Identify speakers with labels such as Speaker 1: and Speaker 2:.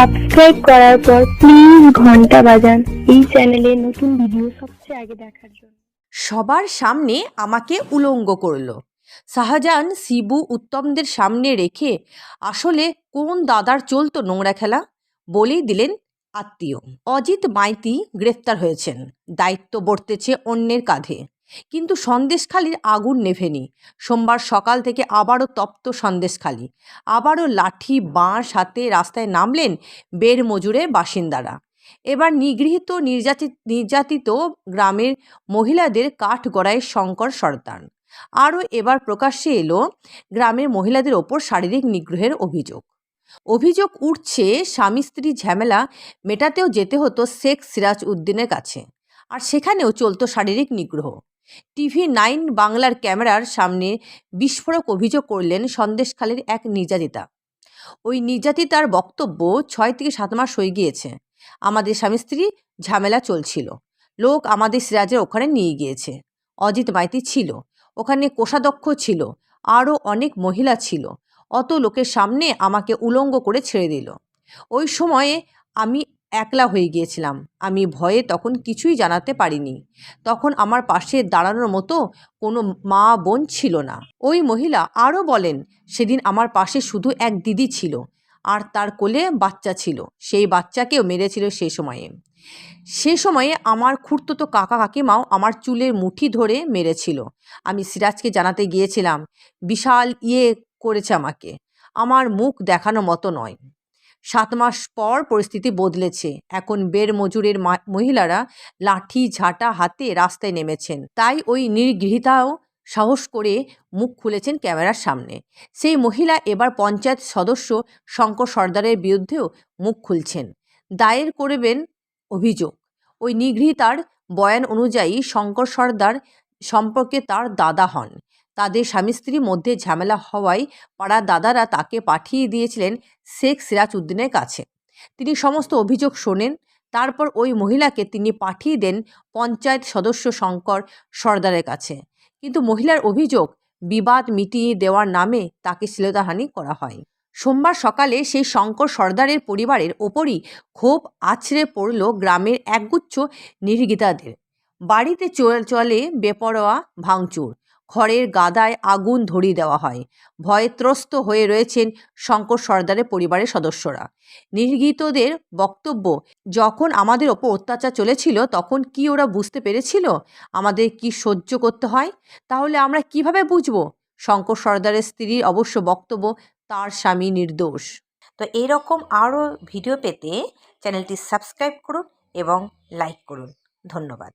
Speaker 1: Subscribe করার পর please ঘণ্টা বাজান। এই চ্যানেলে নতুন ভিডিও সবচেয়ে আগে দেখার জন্য।
Speaker 2: সবার সামনে আমাকে উলঙ্গ করল। শাহজাহান, শিবু, উত্তমদের সামনে রেখে আসলে কোন দাদার চলতো নোংরা খেলা? বলেই দিলেন আত্মীয়। অজিত মাইতি গ্রেফতার হয়েছেন। দায়িত্ব বর্তেছে অন্যের কাঁধে। কিন্তু সন্দেশখালির আগুন নেভেনি। সোমবার সকাল থেকে আবারও তপ্ত সন্দেশখালি। আবারও লাঠি, বাঁশ হাতে রাস্তায় নামলেন বের মজুরের বাসিন্দারা। এবার নিগৃহীত নির্যাতিত নির্যাতিত গ্রামের মহিলাদের কাঠ গড়ায় শঙ্কর সর্দার আরও এবার প্রকাশ্যে এলো গ্রামের মহিলাদের ওপর শারীরিক নিগ্রহের অভিযোগ। অভিযোগ উঠছে, স্বামী স্ত্রী ঝামেলা মেটাতেও যেতে হতো শেখ সিরাজ উদ্দিনের কাছে। আর সেখানেও চলতো শারীরিক নিগ্রহ। টিভি নাইন বাংলার ক্যামেরার সামনে বিস্ফোরক অভিযোগ করলেন সন্দেশখালীর এক নির্যাতিতা। ওই নির্যাতিতার বক্তব্য ছয় থেকে সাত মাস হয়ে গিয়েছে। আমাদের স্বামী স্ত্রী ঝামেলা চলছিল। লোক আমাদের সিরাজের ওখানে নিয়ে গিয়েছে। অজিত মাইতি ছিল। ওখানে কোষাধ্যক্ষ ছিল। আরও অনেক মহিলা ছিল। অত লোকের সামনে আমাকে উলঙ্গ করে ছেড়ে দিল। ওই সময়ে আমি একলা হয়ে গিয়েছিলাম। আমি ভয়ে তখন কিছুই জানাতে পারিনি। তখন আমার পাশে দাঁড়ানোর মতো কোনো মা বোন ছিল না। ওই মহিলা আরও বলেন, সেদিন আমার পাশে শুধু এক দিদি ছিল আর তার কোলে বাচ্চা ছিল। সেই বাচ্চাকেও মেরেছিল সেই সময়ে। সে সময়ে আমার খুঁড়তুতো কাকা কাকিমাও আমার চুলের মুঠি ধরে মেরেছিল। আমি সিরাজকে জানাতে গিয়েছিলাম, বিশাল ইয়ে করেছে আমাকে। আমার মুখ দেখানো মতো নয়। সাত মাস পর পরিস্থিতি বদলেছে। এখন বের মজুরের মহিলারা লাঠি ঝাঁটা হাতে রাস্তায় নেমেছেন। তাই ওই নির্গৃহীতাও সাহস করে মুখ খুলেছেন ক্যামেরার সামনে। সেই মহিলা এবার পঞ্চায়েত সদস্য শঙ্কর সর্দারের বিরুদ্ধেও মুখ খুলছেন। দায়ের করবেন অভিযোগ। ওই নিগৃহীতার বয়ান অনুযায়ী শঙ্কর সর্দার সম্পর্কে তার দাদা হন। তাদের স্বামী স্ত্রীর মধ্যে ঝামেলা হওয়ায় পাড়ার দাদারা তাকে পাঠিয়ে দিয়েছিলেন শেখ সিরাজ উদ্দিনের কাছে। তিনি সমস্ত অভিযোগ শোনেন, তারপর ওই মহিলাকে তিনি পাঠিয়ে দেন পঞ্চায়েত সদস্য শঙ্কর সর্দারের কাছে। কিন্তু মহিলার অভিযোগ বিবাদ মিটিয়ে দেওয়ার নামে তাকে শ্লীলতাহানি করা হয়। সোমবার সকালে সেই শঙ্কর সর্দারের পরিবারের ওপরই ক্ষোভ আছড়ে পড়ল গ্রামের একগুচ্ছ নির্গীতাদের। বাড়িতে চলে বেপরোয়া, ভাঙচুর ঘরের গাদায় আগুন ধরিয়ে দেওয়া হয়। ভয়ে ত্রস্ত হয়ে রয়েছেন শঙ্কর সর্দারের পরিবারের সদস্যরা। নির্গীতদের বক্তব্য, যখন আমাদের ওপর অত্যাচার চলেছিল, তখন কি ওরা বুঝতে পেরেছিল? আমাদের কি সহ্য করতে হয়? তাহলে আমরা কীভাবে বুঝব? শঙ্কর সর্দারের স্ত্রীর অবশ্য বক্তব্য, তার স্বামী নির্দোষ। তো এরকম আরও ভিডিও পেতে চ্যানেলটি সাবস্ক্রাইব করুন এবং লাইক করুন। ধন্যবাদ।